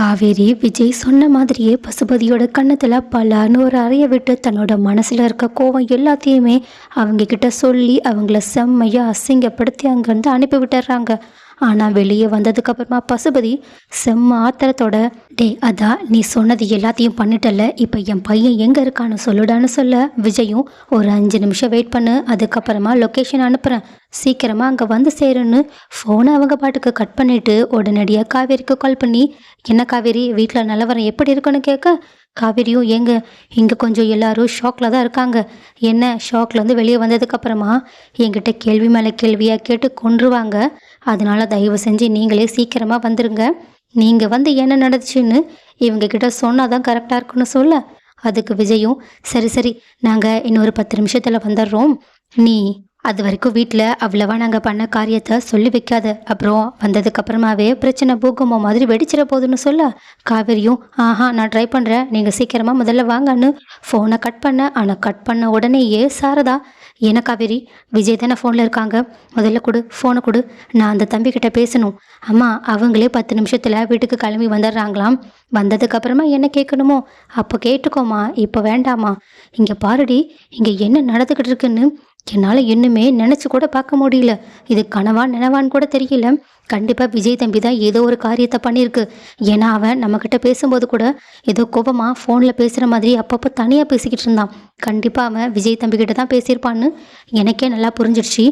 காவேரி விஜய் சொன்ன மாதிரியே பசுபதியோட கன்னத்தில் பலான்னு ஒரு அறைய விட்டு தன்னோட மனசில் இருக்க கோவம் எல்லாத்தையுமே அவங்க கிட்ட சொல்லி அவங்கள செம்மையாக அசிங்கப்படுத்தி அங்கேருந்து அனுப்பி விட்டுறாங்க. ஆனால் வெளியே வந்ததுக்கு அப்புறமா பசுபதி செம்ம ஆத்திரத்தோட டே அதான் நீ சொன்னது எல்லாத்தையும் பண்ணிட்டல இப்போ என் பையன் எங்கே இருக்கான்னு சொல்லுடான்னு சொல்ல. விஜயும் ஒரு அஞ்சு நிமிஷம் வெயிட் பண்ணு அதுக்கப்புறமா லொக்கேஷன் அனுப்புகிறேன் சீக்கிரமாக அங்கே வந்து சேருன்னு ஃபோனை அவங்க பாட்டுக்கு கட் பண்ணிவிட்டு உடனடியாக காவேரிக்கு கால் பண்ணி என்ன காவேரி வீட்டில் நிலவரம் எப்படி இருக்குன்னு கேட்க காவேரியும் எங்க இங்கே கொஞ்சம் எல்லாரும் ஷாக்கில் தான் இருக்காங்க. என்ன ஷாக்லேருந்து வெளியே வந்ததுக்கப்புறமா என்கிட்ட கேள்வி மேலே கேள்வியாக கேட்டு கொன்றுவாங்க. அதனால் தயவு செஞ்சு நீங்களே சீக்கிரமாக வந்துடுங்க நீங்கள் வந்து என்ன நடந்துச்சுன்னு இவங்க கிட்ட சொன்னால் தான் கரெக்டாக இருக்குன்னு சொல்ல. அதுக்கு விஜயும் சரி சரி நாங்கள் இன்னொரு பத்து நிமிஷத்தில் வந்துடுறோம் நீ அது வரைக்கும் வீட்டில் அவ்வளவா நாங்கள் பண்ண காரியத்தை சொல்லி வைக்காத. அப்புறம் வந்ததுக்கப்புறமாவே பிரச்சனை பூகம்பம் மாதிரி வெடிச்சிட போகுதுன்னு சொல்ல. காவேரியும் ஆஹா நான் ட்ரை பண்ணுறேன் நீங்கள் சீக்கிரமாக முதல்ல வாங்கன்னு ஃபோனை கட் பண்ண. ஆனால் கட் பண்ண உடனேயே சாரதா என்ன காவேரி? விஜய் தானே ஃபோனில் இருக்காங்க. முதல்ல கொடு ஃபோனை கொடு. நான் அந்த தம்பிக்கிட்ட பேசணும். அம்மா அவங்களே பத்து நிமிஷத்தில் வீட்டுக்கு கிளம்பி வந்துடுறாங்களாம். வந்ததுக்கப்புறமா என்ன கேட்கணுமோ? அப்போ கேட்டுக்கோமா இப்போ வேண்டாமா இங்கே பாருடி இங்கே என்ன நடந்துக்கிட்டு இருக்குன்னு என்னால் இன்னுமே நினச்சி கூட பார்க்க முடியல. இது கனவா நினவான்னு கூட தெரியல. கண்டிப்பாக விஜய் தம்பி தான் ஏதோ ஒரு காரியத்தை பண்ணியிருக்கு. ஏன்னா அவன் நம்மக்கிட்ட பேசும்போது கூட ஏதோ கோபமாக ஃபோனில் பேசுகிற மாதிரி அப்பப்போ தனியாக பேசிக்கிட்டு இருந்தான். கண்டிப்பாக அவன் விஜய் தம்பிக்கிட்ட தான் பேசியிருப்பான்னு எனக்கே நல்லா புரிஞ்சிடுச்சு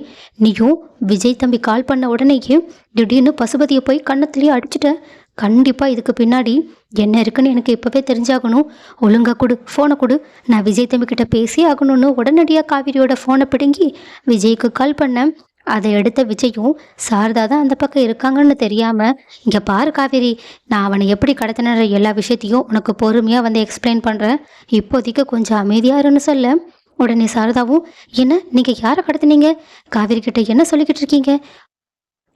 நீயும் விஜய் தம்பி கால் பண்ண உடனேயே திடீர்னு பசுபதியை போய் கண்ணத்துலேயே அடிச்சுட்ட. கண்டிப்பாக இதுக்கு பின்னாடி என்ன இருக்குன்னு எனக்கு இப்போவே தெரிஞ்சாகணும். ஒழுங்காக கொடு ஃபோனை கொடு. நான் விஜய் தம்பிக்கிட்ட பேசி ஆகணும்னு உடனடியாக காவிரியோட ஃபோனை பிடுங்கி விஜய்க்கு கால் பண்ணேன். அதை எடுத்த விஜயும் சாரதா தான் அந்த பக்கம் இருக்காங்கன்னு தெரியாமல் இங்கே பாரு காவேரி நான் அவனை எப்படி கடத்தினற எல்லா விஷயத்தையும் உனக்கு பொறுமையாக வந்து எக்ஸ்பிளைன் பண்ணுறேன் இப்போதைக்கு கொஞ்சம் அமைதியாக இருன்னு சொல்ல. உடனே சாரதாவும் என்ன நீங்கள் யாரை கடத்தினீங்க? காவேரி கிட்ட என்ன சொல்லிக்கிட்டு இருக்கீங்க?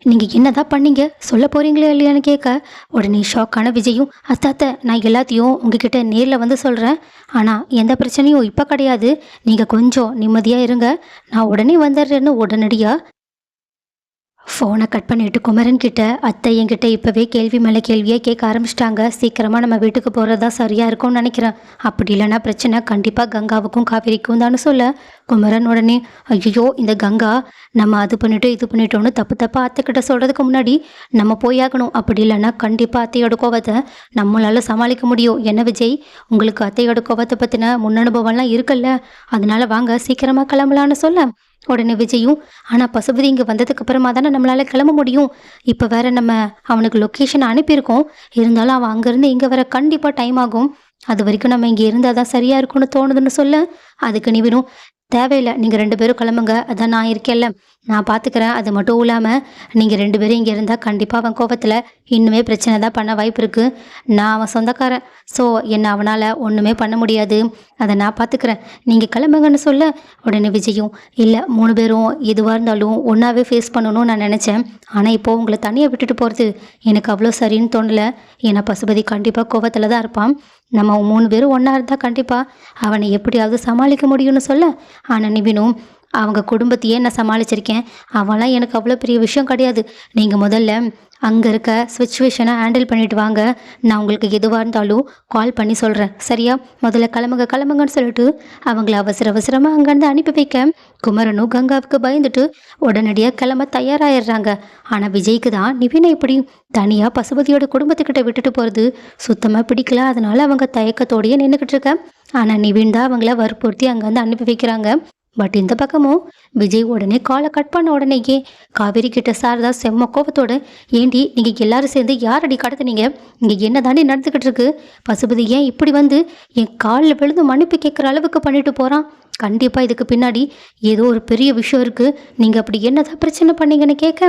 நீங்கள் என்னதான் பண்ணீங்க? சொல்ல போகிறீங்களே இல்லையான்னு கேட்க உடனே ஷாக்கான விஜயும் அத்தாத்த நான் எல்லாத்தையும் உங்ககிட்ட நேரில் வந்து சொல்கிறேன் ஆனால் எந்த பிரச்சனையும் இப்போ கிடையாது. நீங்கள் கொஞ்சம் நிம்மதியாக இருங்க. நான் உடனே வந்துடுறேன்னு உடனடியாக ஃபோனை கட் பண்ணிட்டு குமரன் கிட்ட அத்தை என்கிட்ட இப்போவே கேள்வி மேலே கேள்வியாக கேட்க ஆரம்பிச்சிட்டாங்க. சீக்கிரமாக நம்ம வீட்டுக்கு போகிறது தான் சரியாக இருக்கும்னு நினைக்கிறேன். அப்படி இல்லைன்னா பிரச்சனை கண்டிப்பாக கங்காவுக்கும் காவேரிக்கும் தானே சொல்ல. குமரன் உடனே ஐயோ இந்த கங்கா நம்ம அது பண்ணிட்டோம் இது பண்ணிட்டோம்னு தப்பு தப்பாக அத்தைக்கிட்ட சொல்கிறதுக்கு முன்னாடி நம்ம போயாகணும். அப்படி இல்லைன்னா கண்டிப்பாக அத்தையோட கோவத்தை நம்மளால் சமாளிக்க முடியும். என்ன விஜய் உங்களுக்கு அத்தையோட கோவத்தை பற்றின முன்னனுபவம்லாம் இருக்குல்ல? அதனால வாங்க சீக்கிரமாக கிளம்பலான்னு சொல்ல. உடனே விஜயும் ஆனால் பசுபதி இங்கே வந்ததுக்கு அப்புறமா தானே நம்மளால் கிளம்ப முடியும். இப்போ வேற நம்ம அவனுக்கு லொக்கேஷன் அனுப்பியிருக்கோம். இருந்தாலும் அவன் அங்கேருந்து இங்கே வர கண்டிப்பாக டைம் ஆகும். அது வரைக்கும் நம்ம இங்கே இருந்தால் தான் சரியாக இருக்கும்னு தோணுதுன்னு சொல்ல. அதுக்கு நீ தேவையில்லை. நீங்கள் ரெண்டு பேரும் கிளம்புங்க. அதான் நான் இருக்கேன்ல. நான் பார்த்துக்கிறேன் அது மட்டும் இல்லாமல் நீங்கள் ரெண்டு பேரும் இங்கே இருந்தால் கண்டிப்பாக அவன் கோபத்தில் இன்னுமே பிரச்சனை தான் பண்ண வாய்ப்பு இருக்குது நான் அவன் சொந்தக்காரன். ஸோ என்னை அவனால் ஒன்றுமே பண்ண முடியாது. அதை நான் பார்த்துக்கிறேன் நீங்கள் கிளம்புங்கன்னு சொல்ல உடனே விஜயும் இல்லை மூணு பேரும் எதுவாக இருந்தாலும் ஒன்றாவே ஃபேஸ் பண்ணணும்னு நான் நினச்சேன். ஆனால் இப்போது உங்களை தனியாக விட்டுட்டு போகிறது எனக்கு அவ்வளோ சரின்னு தோணலை. ஏன்னா பசுபதி கண்டிப்பாக கோபத்தில் தான் இருப்பான். நம்ம மூணு பேரும் ஒன்றா இருந்தால் கண்டிப்பாக அவனை எப்படியாவது சமாளிக்க முடியும்னு சொல்ல ஆனால் நிவினும் அவங்க குடும்பத்தையே நான் சமாளிச்சிருக்கேன். அவெல்லாம் எனக்கு அவ்வளோ பெரிய விஷயம் கிடையாது. நீங்கள் முதல்ல அங்கே இருக்க சுச்சுவேஷனை ஹேண்டில் பண்ணிட்டு வாங்க. நான் உங்களுக்கு எதுவாக இருந்தாலும் கால் பண்ணி சொல்கிறேன் சரியா? முதல்ல கிளம்புங்க கிளம்புங்கன்னு சொல்லிட்டு அவங்கள அவசர அவசரமாக அங்கேருந்து அனுப்பி வைக்க குமரனும் கங்காவுக்கு பயந்துட்டு உடனடியாக கிளம்ப தயாராகிடுறாங்க ஆனால் விஜய்க்கு தான் நிவினை இப்படி தனியாக பசுபதியோட குடும்பத்துக்கிட்ட விட்டுட்டு போகிறது சுத்தமாக பிடிக்கல. அதனால அவங்க தயக்கத்தோடையே நின்றுக்கிட்டு இருக்க. ஆனால் நிவின் தான் அவங்கள வற்புறுத்தி அங்கேருந்து அனுப்பி வைக்கிறாங்க. பட் இந்த பக்கமும் விஜய் உடனே காலை கட் பண்ண உடனேயே காவேரி கிட்ட சாரதா செம்ம கோபத்தோட ஏண்டி நீங்கள் எல்லாரும் சேர்ந்து யார் அடி கடத்துனீங்க? இங்கே என்ன தாண்டி நடந்துக்கிட்டு இருக்கு? பசுபதி ஏன் இப்படி வந்து என் காலில் விழுந்து மன்னிப்பு கேட்குற அளவுக்கு பண்ணிட்டு போகிறான் கண்டிப்பாக இதுக்கு பின்னாடி ஏதோ ஒரு பெரிய விஷயம் இருக்குது நீங்கள் அப்படி என்னதான் பிரச்சனை பண்ணீங்கன்னு கேட்க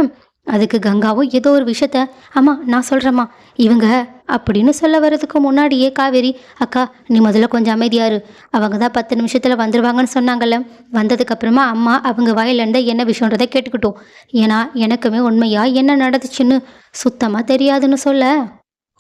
அதுக்கு கங்காவும் ஏதோ ஒரு விஷயத்த அம்மா நான் சொல்கிறேம்மா இவங்க அப்படின்னு சொல்ல வர்றதுக்கு முன்னாடியே காவேரி அக்கா நீ முதல்ல கொஞ்சம் அமைதியாரு அவங்க தான் பத்து நிமிஷத்தில் வந்துடுவாங்கன்னு சொன்னாங்கல்ல. வந்ததுக்கப்புறமா அம்மா அவங்க வாயிலேருந்து என்ன விஷயன்றதை கேட்டுக்கிட்டோம். ஏன்னா எனக்குமே உண்மையாக என்ன நடந்துச்சுன்னு சுத்தமாக தெரியாதுன்னு சொல்ல.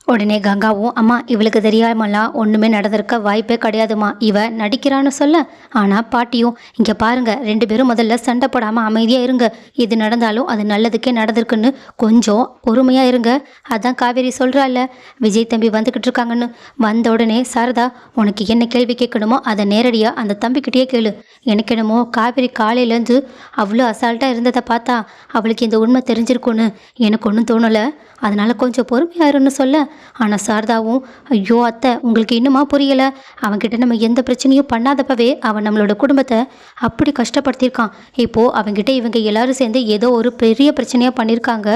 உடனே கங்காவும் அம்மா இவளுக்கு தெரியாமலாம் ஒன்றுமே நடந்திருக்க வாய்ப்பே கிடையாதுமா. இவ நடிக்கிறான்னு சொல்ல. ஆனால் பாட்டியும் இங்கே பாருங்க ரெண்டு பேரும் முதல்ல சண்டை போடாமல் அமைதியாக இருங்க. இது நடந்தாலும் அது நல்லதுக்கே நடந்திருக்குன்னு கொஞ்சம் பொறுமையாக இருங்க. அதான் காவேரி சொல்கிறாள் விஜய் தம்பி வந்துக்கிட்டு இருக்காங்கன்னு. வந்த உடனே சாரதா உனக்கு என்ன கேள்வி கேட்கணுமோ அதை நேரடியாக அந்த தம்பிக்கிட்டேயே கேளு. எனக்கு என்னமோ காவேரி காலையிலேருந்து அவ்வளோ அசால்ட்டாக இருந்ததை பார்த்தா அவளுக்கு இந்த உண்மை தெரிஞ்சிருக்குன்னு எனக்கு ஒன்றும் தோணலை. அதனால் கொஞ்சம் பொறுமையாக இருன்னு சொல்ல. ஆனால் சாரதாவும் ஐயோ அத்தை உங்களுக்கு இன்னுமா புரியலை? அவன்கிட்ட நம்ம எந்த பிரச்சனையும் பண்ணாதப்பவே அவன் நம்மளோட குடும்பத்தை அப்படி கஷ்டப்படுத்தியிருக்கான். இப்போது அவன்கிட்ட இவங்க எல்லாரும் சேர்ந்து ஏதோ ஒரு பெரிய பிரச்சனையாக பண்ணியிருக்காங்க.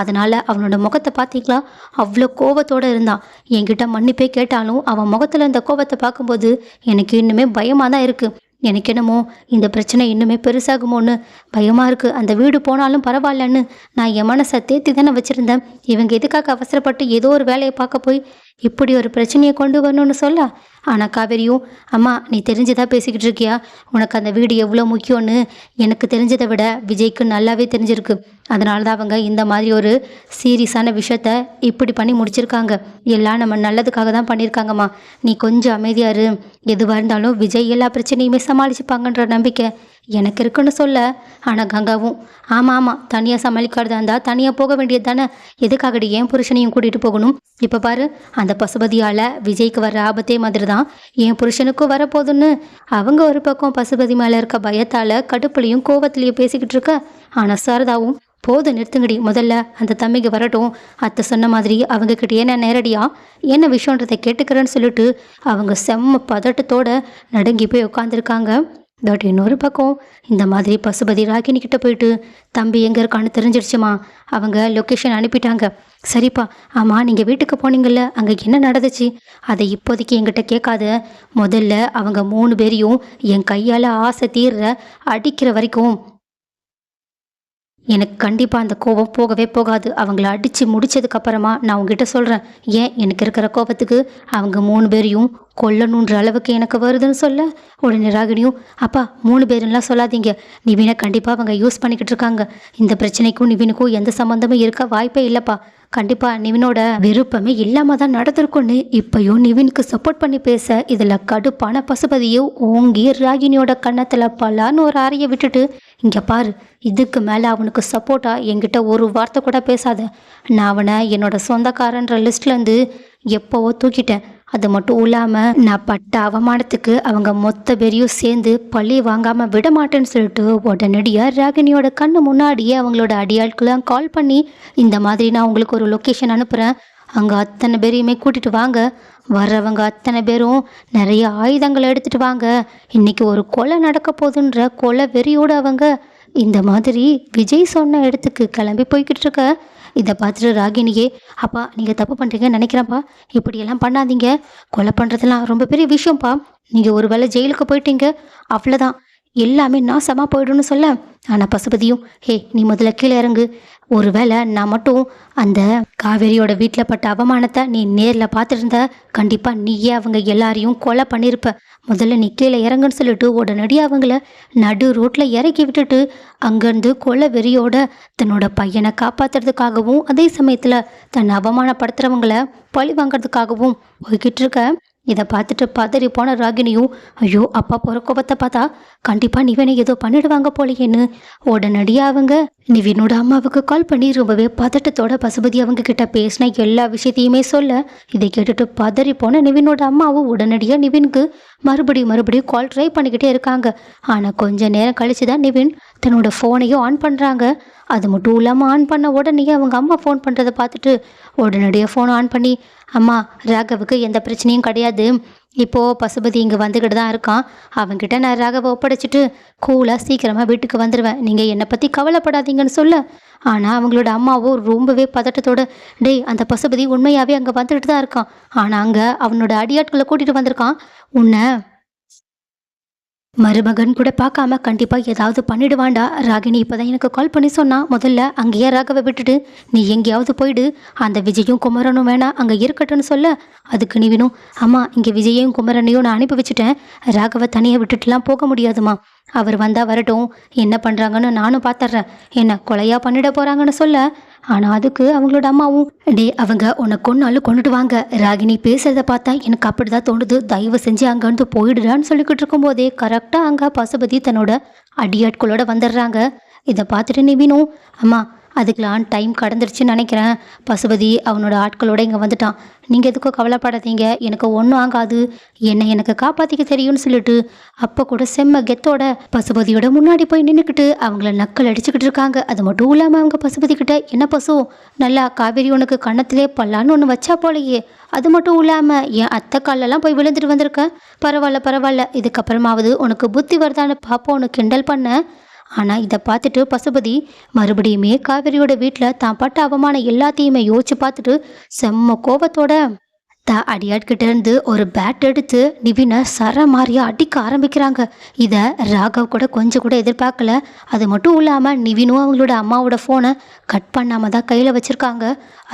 அதனால் அவனோட முகத்தை பார்த்தீங்களா? அவ்வளோ கோவத்தோடு இருந்தான். என்கிட்ட மன்னிப்பே கேட்டாலும் அவன் முகத்தில் இருந்த கோபத்தை பார்க்கும்போது எனக்கு இன்னுமே பயமாக தான் இருக்குது எனக்கு என்னமோ இந்த பிரச்சனை இன்னுமே பெருசாகுமோன்னு? பயமாக இருக்குது அந்த வீடு போனாலும் பரவாயில்லன்னு. நான் என் மனசை தேத்தி தானே வச்சுருந்தேன். இவங்க எதுக்காக அவசரப்பட்டு ஏதோ ஒரு வேலையை பார்க்க போய் இப்படி ஒரு பிரச்சனையை கொண்டு வரணும்னு சொல்ல? ஆனால் காவேரியும் அம்மா நீ தெரிஞ்சுதான் பேசிக்கிட்டு இருக்கியா? உனக்கு அந்த வீடு எவ்வளோ முக்கியம்னு எனக்கு தெரிஞ்சதை விட விஜய்க்கு நல்லாவே தெரிஞ்சிருக்கு. அதனால தான் அவங்க இந்த மாதிரி ஒரு சீரியஸான விஷயத்த இப்படி பண்ணி முடிச்சிருக்காங்க. எல்லாம் நம்ம நல்லதுக்காக தான் பண்ணியிருக்காங்கம்மா. நீ கொஞ்சம் அமைதியாரு எதுவாக இருந்தாலும் விஜய் எல்லா பிரச்சனையுமே சமாளிச்சுப்பாங்கன்ற நம்பிக்கை. எனக்கு இருக்குன்னு சொல்ல. ஆனால் கங்காவும் ஆமாம் ஆமாம் தனியாக சமாளிக்கிறதா இருந்தால் தனியாக போக வேண்டியது தானே எதுக்காகடி ஏன் புருஷனையும் கூட்டிகிட்டு போகணும்? இப்போ பாரு அந்த பசுபதியால் விஜய்க்கு வர ஆபத்தே மாதிரி தான் என் புருஷனுக்கும் வரப்போகுதுன்னு. அவங்க ஒரு பக்கம் பசுபதி மேலே இருக்க பயத்தால் கடுப்புலையும் கோவத்துலையும் பேசிக்கிட்டு இருக்க. ஆனால் சாரதாவும் போதும் நிறுத்துங்கடி முதல்ல. அந்த தம்பிக்கு வரட்டும். அத்தை சொன்ன மாதிரி அவங்க கிட்டேயே நான் நேரடியாக என்ன விஷயன்றதை கேட்டுக்கிறேன்னு சொல்லிட்டு அவங்க செம்ம பதட்டத்தோட நடுங்கி போய் உட்காந்துருக்காங்க பட் இன்னொரு பக்கம் இந்த மாதிரி பசுபதி ராகினி கிட்ட போயிட்டு தம்பி எங்கே இருக்கான்னு தெரிஞ்சிருச்சுமா? அவங்க லொக்கேஷன் அனுப்பிட்டாங்க. சரிப்பா ஆமாம் நீங்கள் வீட்டுக்கு போனீங்கல்ல அங்கே என்ன நடந்துச்சு? அதை இப்போதைக்கு எங்கிட்ட கேட்காத. முதல்ல அவங்க மூணு பேரையும் என் கையால் ஆசை தீர்ற அடிக்கிற வரைக்கும். எனக்கு கண்டிப்பாக அந்த கோபம் போகவே போகாது. அவங்கள அடித்து முடிச்சதுக்கப்புறமா நான் உங்ககிட்ட சொல்கிறேன் ஏன் எனக்கு இருக்கிற கோபத்துக்கு அவங்க மூணு பேரையும் கொல்லணுன்ற அளவுக்கு எனக்கு வருதுன்னு சொல்ல? உடனே ராகினியும் அப்பா மூணு பேருலாம் சொல்லாதீங்க. நிவினை கண்டிப்பாக அவங்க யூஸ் பண்ணிக்கிட்டு இருக்காங்க. இந்த பிரச்சனைக்கும் நிவினுக்கும் எந்த சம்மந்தமும் இருக்க வாய்ப்பே இல்லைப்பா. கண்டிப்பாக நிவினோட விருப்பமே இல்லாமல் தான் நடந்திருக்கும்னு இப்பயும் நிவினுக்கு சப்போர்ட் பண்ணி பேச இதில் கடுப்பான பசுபதியும் ஓங்கி ராகினியோட கன்னத்தில் பலான்னு ஒரு அறையை விட்டுட்டு இங்கே பாரு இதுக்கு மேலே அவனுக்கு சப்போர்ட்டாக என்கிட்ட ஒரு வார்த்தை கூட பேசாத. நான் அவனை என்னோட சொந்தக்காரன்ற லிஸ்ட்லேருந்து எப்போவோ தூக்கிட்டேன். அது மட்டும் இல்லாமல் நான் பட்ட அவமானத்துக்கு அவங்க மொத்த பேரையும் சேர்ந்து பழி வாங்காமல் விட மாட்டேன்னு சொல்லிட்டு உடனடியாக ராகினியோட கண்ணு முன்னாடியே அவங்களோட அடியாட்களாம் கால் பண்ணி இந்த மாதிரி நான் உங்களுக்கு ஒரு லொக்கேஷன் அனுப்புகிறேன் அங்கே அத்தனை பேரையுமே கூட்டிகிட்டு வாங்க. வர்றவங்க அத்தனை பேரும் நிறைய ஆயுதங்களை எடுத்துகிட்டு வாங்க. இன்னைக்கு ஒரு கொலை நடக்க போகுதுன்ற கொலை வெறியோடு அவங்க இந்த மாதிரி விஜய் சொன்ன இடத்துக்கு கிளம்பி போய்கிட்டு இருக்க. இதை பார்த்துட்டு ராகினியே அப்பா நீங்கள் தப்பு பண்ணுறீங்கன்னு நினைக்கிறேன்ப்பா. இப்படியெல்லாம் பண்ணாதீங்க. கொலை பண்ணுறதுலாம் ரொம்ப பெரிய விஷயம்ப்பா. நீங்கள் ஒரு வேளை ஜெயிலுக்கு போயிட்டீங்க. அவ்வளோதான் எல்லாமே நாசமாக போயிடும்னு சொல்ல. ஆனால் பசுபதியும் ஹே நீ முதல்ல கீழே இறங்கு. ஒரு வேளை நான் மட்டும் அந்த காவேரியோட வீட்டில் பட்ட அவமானத்தை நீ நேரில் பார்த்துருந்த கண்டிப்பாக நீயே அவங்க எல்லாரையும் கொலை பண்ணியிருப்ப முதல்ல நீ கீழே இறங்குன்னு சொல்லிட்டு உடனடியாக அவங்கள நடு ரோட்டில் இறக்கி விட்டுட்டு அங்கேருந்து கொலை வெறியோட தன்னோட பையனை காப்பாற்றுறதுக்காகவும் அதே சமயத்தில் தன்னை அவமானப்படுத்துகிறவங்கள பழி வாங்குறதுக்காகவும் போய்கிட்டு இருக்க இதை பார்த்துட்டு பதறி போன ராகினியும் ஐயோ அப்பா போகிற கோபத்தை பார்த்தா கண்டிப்பாக நிவனை ஏதோ பண்ணிடுவாங்க போலையேன்னு. உடனடியாக அவங்க நிவினோட அம்மாவுக்கு கால் பண்ணி ரொம்பவே பதட்டத்தோட பசுபதி அவங்க கிட்ட பேசின எல்லா விஷயத்தையுமே சொல்ல இதை கேட்டுட்டு பதறி போன நிவினோட அம்மாவும் உடனடியாக நிவினுக்கு மறுபடியும் மறுபடியும் கால் ட்ரை பண்ணிக்கிட்டே இருக்காங்க. ஆனால் கொஞ்ச நேரம் கழிச்சு தான் நிவின் தன்னோட ஃபோனையும் ஆன் பண்ணுறாங்க அது மட்டும் இல்லாமல் ஆன் பண்ண உடனே அவங்க அம்மா ஃபோன் பண்ணுறதை பார்த்துட்டு உடனடியாக ஃபோன் ஆன் பண்ணி அம்மா ராகவுக்கு எந்த பிரச்சனையும் கிடையாது. இப்போது பசுபதி இங்கே வந்துக்கிட்டு தான் இருக்கான். அவன்கிட்ட நான் ராகவை ஒப்படைச்சிட்டு கூலாக சீக்கிரமாக வீட்டுக்கு வந்துடுவேன் நீங்கள் என்னை பற்றி கவலைப்படாதீங்கன்னு சொல்ல. ஆனால் அவங்களோட அம்மாவோ ரொம்பவே பதட்டத்தோட டேய் அந்த பசுபதி உண்மையாகவே அங்கே வந்துட்டு தான் இருக்கான். ஆனால் அங்கே அவனோட அடியாட்களை கூட்டிகிட்டு வந்திருக்கான். உன்னை மருமகன் கூட பார்க்காம கண்டிப்பாக ஏதாவது பண்ணிடுவாண்டா. ராகினி இப்போ தான் எனக்கு கால் பண்ணி சொன்னா முதல்ல அங்கேயே ராகவை விட்டுட்டு நீ எங்கேயாவது போயிடு. அந்த விஜயும் குமரனும் வேணாம் அங்கே இருக்கட்டும்னு சொல்ல. அதுக்கு நீ வேணும் அம்மா இங்கே விஜயையும் குமரனையும் நான் அனுப்பி வச்சுட்டேன். ராகவை தனியாக விட்டுட்டுலாம் போக முடியாதுமா அவர் வந்தால் வரட்டும். என்ன பண்ணுறாங்கன்னு நானும் பார்த்துட்றேன் என்ன கொலையாக பண்ணிட போகிறாங்கன்னு சொல்ல. ஆனால் அதுக்கு அவங்களோட அம்மாவும் டே அவங்க உன்னை கொன்னாலும் கொண்டுட்டு வாங்க. ராகினி பேசுறத பார்த்தா எனக்கு அப்படிதான் தோணுது. தயவு செஞ்சு அங்கேருந்து போயிடுறான்னு சொல்லிக்கிட்டு இருக்கும்போதே கரெக்டாக அங்கே பசுபதி தன்னோட அடியாட்களோட வந்துடுறாங்க. இதை பார்த்துட்டு நிவினும் அம்மா அதுக்கெலாம் டைம் கடந்துருச்சுன்னு நினைக்கிறேன். பசுபதி அவனோட ஆட்களோட இங்கே வந்துட்டான். நீங்கள் எதுக்கும் கவலைப்படாதீங்க. எனக்கு ஒன்றும் ஆகாது. என்னை எனக்கு காப்பாற்றிக்க தெரியும்னு சொல்லிட்டு அப்போ கூட செம்ம கெத்தோட பசுபதியோட முன்னாடி போய் நின்றுக்கிட்டு அவங்கள நக்கல் அடிச்சுக்கிட்டு இருக்காங்க. அது மட்டும் இல்லாமல் அவங்க பசுபதி கிட்ட என்ன பசு? நல்லா காவேரி உனக்கு கண்ணத்திலே பல்லான்னு ஒன்று வச்சா போலையே. அது மட்டும் இல்லாமல் என் அத்தை காலெல்லாம் போய் விழுந்துட்டு வந்திருக்கேன் பரவாயில்ல பரவாயில்ல. இதுக்கப்புறமாவது உனக்கு புத்தி வருதான்னு பாப்போன்னு கிண்டல் பண்ண. ஆனால் இதை பார்த்துட்டு பசுபதி மறுபடியுமே காவேரியோட வீட்டில் தான் பட்ட அவமானம் எல்லாத்தையுமே யோசிச்சு பார்த்துட்டு செம்ம கோபத்தோட தான் அடியாட்கிட்ட இருந்து ஒரு பேட் எடுத்து நிவினை சர மாதிரியா அடிக்க ஆரம்பிக்கிறாங்க. இதை ராகவ் கூட கொஞ்சம் கூட எதிர்பார்க்கல. அது மட்டும் இல்லாமல் நிவினும் அவங்களோட அம்மாவோட ஃபோனை கட் பண்ணாம தான் கையில் வச்சுருக்காங்க.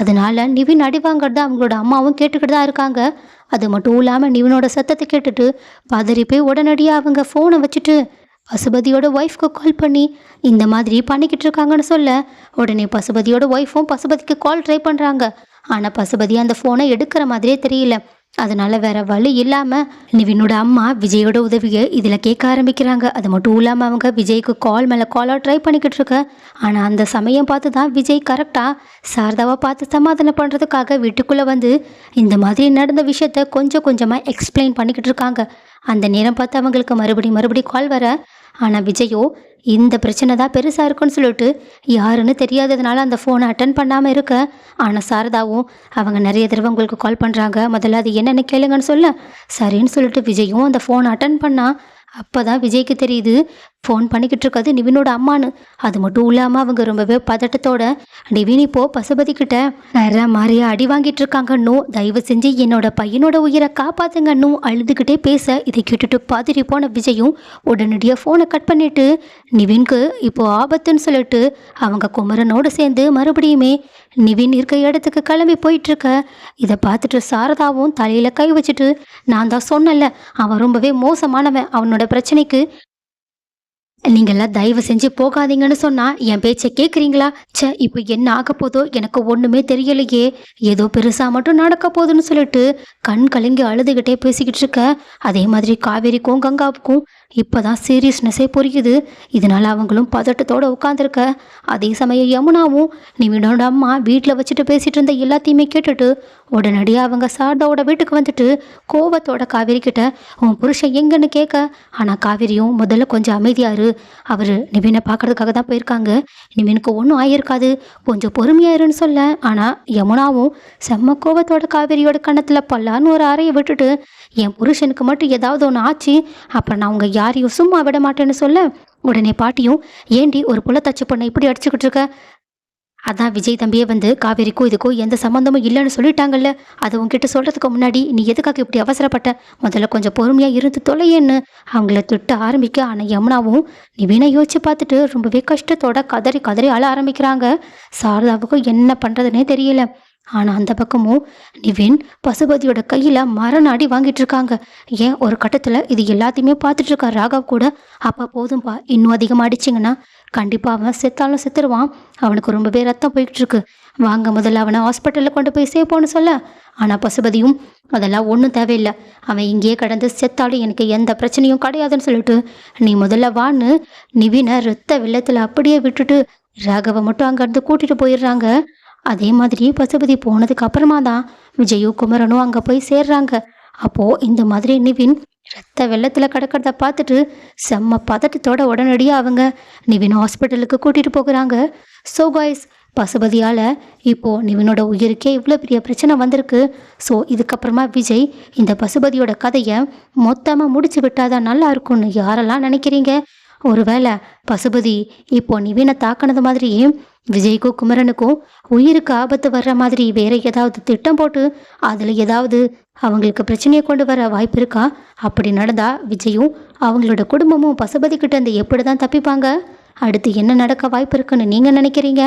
அதனால நிவின் அடிவாங்கிறது அவங்களோட அம்மாவும் கேட்டுக்கிட்டு தான் இருக்காங்க. அது மட்டும் இல்லாமல் நிவினோட சத்தத்தை கேட்டுட்டு பதறி போய் உடனடியாக அவங்க ஃபோனை வச்சுட்டு பசுபதியோட ஒய்ஃப்க்கு கால் பண்ணி இந்த மாதிரி பண்ணிக்கிட்டு இருக்காங்கன்னு சொல்ல உடனே பசுபதியோட ஒய்ஃபும் பசுபதிக்கு கால் ட்ரை பண்ணுறாங்க ஆனால் பசுபதி அந்த ஃபோனை எடுக்கிற மாதிரியே தெரியல. அதனால் வேற வழி இல்லாமல் நிவினோட அம்மா விஜயோட உதவியை இதில் கேட்க ஆரம்பிக்கிறாங்க. அது மட்டும் இல்லாமல் அவங்க விஜய்க்கு கால் மேலே காலாக ட்ரை பண்ணிக்கிட்டு இருக்க. ஆனால் அந்த சமயம் பார்த்து தான் விஜய் கரெக்டாக சாரதாவை பார்த்து சமாதானம் பண்ணுறதுக்காக வீட்டுக்குள்ளே வந்து இந்த மாதிரி நடந்த விஷயத்த கொஞ்சம் கொஞ்சமாக எக்ஸ்பிளைன் பண்ணிக்கிட்டு இருக்காங்க. அந்த நேரம் பார்த்து அவங்களுக்கு மறுபடி மறுபடி கால் வர ஆனால் விஜயோ இந்த பிரச்சனை தான் பெருசாக இருக்குன்னு சொல்லிட்டு யாருன்னு தெரியாததுனால அந்த ஃபோனை அட்டன் பண்ணாமல் இருக்க. ஆனால் சாரதாவும் அவங்க நிறைய தடவை உங்களுக்கு கால் பண்ணுறாங்க முதல்ல அது என்னென்னு கேளுங்கன்னு சொல்ல. சரின்னு சொல்லிட்டு விஜயும் அந்த ஃபோனை அட்டன் பண்ணால் அப்போ தான் விஜய்க்கு தெரியுது. ஃபோன் பண்ணிக்கிட்டு இருக்கிறது நிவினோட அம்மான்னு. அது மட்டும் இல்லாமல் அவங்க ரொம்பவே பதட்டத்தோட நிவின் இப்போ பசுபதி கிட்ட வேற மாதிரியா அடி வாங்கிட்டு இருக்காங்கன்னு தயவு செஞ்சு என்னோட பையனோட உயிரை காப்பாத்துங்கன்னும் அழுதுகிட்டே பேச. இதை கேட்டுட்டு பாதிரி போன விஜயும் உடனடியாக ஃபோனை கட் பண்ணிட்டு நிவின்க்கு இப்போ ஆபத்துன்னு சொல்லிட்டு அவங்க குமரனோடு சேர்ந்து மறுபடியுமே நிவின் இருக்க இடத்துக்கு கிளம்பி போயிட்டு இருக்க இதை பார்த்துட்டு சாரதாவும் தலையில கை வச்சுட்டு நான் தான் சொன்னேன்ல அவன் ரொம்பவே மோசமானவன். அவனோட பிரச்சனைக்கு நீங்கள்லாம் தயவு செஞ்சு போகாதீங்கன்னு சொன்னா என் பேச்சை கேட்குறீங்களா ச்சே இப்போ என்ன ஆக போதோ எனக்கு ஒன்றுமே தெரியலையே. ஏதோ பெருசாக மட்டும் நடக்க போகுதுன்னு சொல்லிட்டு கண் கலங்கி அழுதுகிட்டே பேசிக்கிட்டு இருக்க. அதே மாதிரி காவேரிக்கும் கங்காவுக்கும் இப்போதான் சீரியஸ்னஸே புரியுது. இதனால அவங்களும் பதட்டத்தோட உட்காந்துருக்க அதே சமயம் யமுனாவும் நிமிடோட அம்மா வீட்டில் வச்சுட்டு பேசிகிட்டு இருந்த எல்லாத்தையுமே கேட்டுட்டு உடனடியாக அவங்க சாரதாவோட வீட்டுக்கு வந்துட்டு கோவத்தோட காவேரி கிட்ட உன் புருஷன் எங்கன்னு கேட்க ஆனால் காவேரியும் முதல்ல கொஞ்சம் அமைதியாரு அவர் நிவினை பார்க்கறதுக்காக தான் போயிருக்காங்க. நிவினுக்கு ஒன்றும் ஆயிருக்காது. கொஞ்சம் பொறுமையாயிருன்னு சொல்ல. ஆனால் யமுனாவும் செம்ம கோவத்தோட காவேரியோட கன்னத்தில் பல்லான்னு ஒரு அறையை விட்டுட்டு என் புருஷனுக்கு மட்டும் ஏதாவது ஒன்று ஆச்சு அப்புறம் நான் உங்கள் யாரையும் சும்மா விட மாட்டேன்னு சொல்ல உடனே பாட்டியும் ஏண்டி ஒரு புலத்தச்சு பொண்ணை இப்படி அடிச்சுக்கிட்டு இருக்க? அதான் விஜய் தம்பியே வந்து காவேரிக்கும் இதுக்கும் எந்த சம்மந்தமும் இல்லைன்னு சொல்லிட்டாங்கல்ல. அதை உங்ககிட்ட சொல்கிறதுக்கு முன்னாடி நீ எதுக்காக இப்படி அவசரப்பட்ட? முதல்ல கொஞ்சம் பொறுமையாக இருந்து தொலையேன்னு. அவங்கள திட்ட ஆரம்பிக்க ஆனால் யமுனாவும் நீ வீணா யோசிச்சு பார்த்துட்டு ரொம்பவே கஷ்டத்தோட கதறி கதறி அழ ஆரம்பிக்கிறாங்க. சாரதாவுக்கும் என்ன பண்ணுறதுனே தெரியல. ஆனால் அந்த பக்கமும் நிவின் பசுபதியோட கையில் மரநாடி வாங்கிட்டு இருக்காங்க. ஏன் ஒரு கட்டத்தில் இது எல்லாத்தையுமே பார்த்துட்டு இருக்கா ராகவ் கூட? அப்போ போதும்பா இன்னும் அதிகமாக அடிச்சிங்கன்னா கண்டிப்பாக அவன் செத்தாலும் செத்துருவான். அவனுக்கு ரொம்பவே ரத்தம் போய்கிட்டு இருக்கு. வாங்க முதல்ல அவனை ஹாஸ்பிட்டலில் கொண்டு போய் சேர்ப்போன்னு சொல்ல. ஆனால் பசுபதியும் அதெல்லாம் ஒன்றும் தேவையில்லை. அவன் இங்கேயே கடந்து செத்தாலும் எனக்கு எந்த பிரச்சனையும் கிடையாதுன்னு சொல்லிட்டு நீ முதல்ல வான்னு. நிவினை ரத்த வெள்ளத்தில் அப்படியே விட்டுட்டு ராகவை மட்டும் அங்கேருந்து கூட்டிகிட்டு போயிடுறாங்க. அதே மாதிரி பசுபதி போனதுக்கு அப்புறமா தான் விஜயும் குமரனும் அங்கே போய் சேர்றாங்க. அப்போது இந்த மாதிரி நிவின் ரத்த வெள்ளத்தில் கிடக்கிறத பார்த்துட்டு செம்ம பதட்டத்தோட உடனடியாக அவங்க நிவின் ஹாஸ்பிட்டலுக்கு கூட்டிகிட்டு போகிறாங்க. ஸோ காய்ஸ் பசுபதியால் இப்போது நிவினோட உயிருக்கே இவ்வளோ பெரிய பிரச்சனை வந்திருக்கு. ஸோ இதுக்கப்புறமா விஜய் இந்த பசுபதியோட கதையை மொத்தமாக முடிச்சு விட்டாதான் நல்லா இருக்கும்னு யாரெல்லாம் நினைக்கிறீங்க? ஒருவேளை பசுபதி இப்போ நிவீன தாக்கினது மாதிரியே விஜய்க்கும் குமரனுக்கும் உயிருக்கு ஆபத்து வர்ற மாதிரி வேற ஏதாவது திட்டம் போட்டு அதில் ஏதாவது அவங்களுக்கு பிரச்சனையை கொண்டு வர வாய்ப்பு இருக்கா? அப்படி நடந்தா விஜயும் அவங்களோட குடும்பமும் பசுபதி கிட்ட இருந்து எப்படி தான் தப்பிப்பாங்க? அடுத்து என்ன நடக்க வாய்ப்பு இருக்குன்னு நீங்கள் நினைக்கிறீங்க?